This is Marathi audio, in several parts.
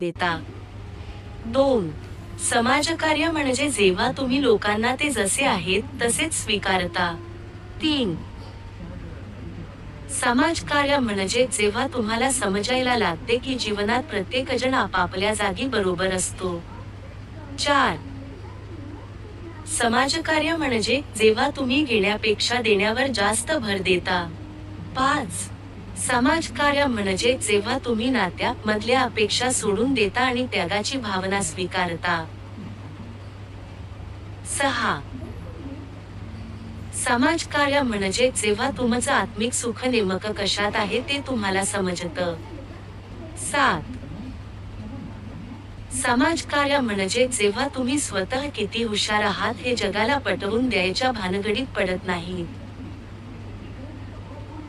देता. दोन समाजकार्य म्हणजे जेव्हा तुम्ही लोकांना ते जसे आहेत तसेच स्वीकारता. तीन समाजकार्य म्हणजे जेव्हा तुम्हाला समजायला लागते की जीवनात प्रत्येकजण आपापल्या जागी बरोबर असतो. चार समाजकार्य म्हणजे जेव्हा तुम्ही घेण्यापेक्षा देण्यावर जास्त भर देता. पाच समाजकार्य म्हणजे जेव्हा तुम्ही नात्या मधल्या अपेक्षा सोडून देता आणि त्यागाची भावना स्वीकारता. सहा. समाजकार्य म्हणजे जेव्हा तुमचं आत्मिक सुख नेमकं कशात आहे ते तुम्हाला समजतं. सात. समाजकार्य म्हणजे जेव्हा तुम्ही स्वतः किती हुशार आहात हे जगाला पटवून द्यायच्या भानगडीत पडत नाही.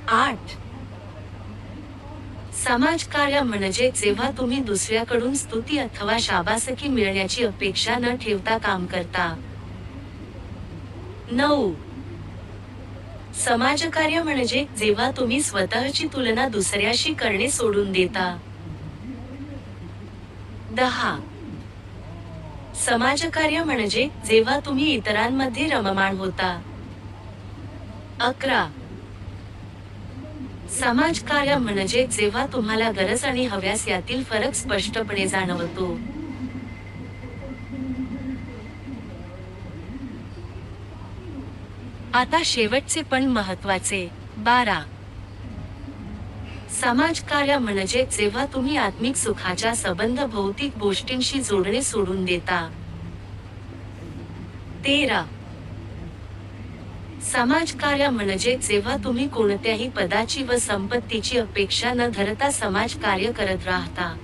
आठ. समाजकार्य म्हणजे जेव्हा तुम्ही दुसऱ्याकडून स्तुती अथवा शाबासकी मिळण्याची अपेक्षा न ठेवता काम करता. नऊ. समाजकार्य म्हणजे जेव्हा तुम्ही स्वतःची तुलना दुसऱ्याशी करणे सोडून देता. दहा. समाजकार्य म्हणजे जेव्हा तुम्ही इतरांमध्ये रममाण होता. अकरा. समाजकार्य म्हणजे जेव्हा तुम्हाला गरज आणि हव्यास यातील फरक स्पष्टपणे जाणवतो. आता शेवटचे पण महत्त्वाचे बारा. समाजकार्य म्हणजे जेव्हा तुम्ही आत्मिक सुखाच्या संबंध भौतिक गोष्टींशी जोडणे सोडून देता. तेरा. समाजकार्य म्हणजे जेव्हा तुम्ही कोणत्याही पदाची व संपत्तीची अपेक्षा न धरता समाजकार्य करत राहता.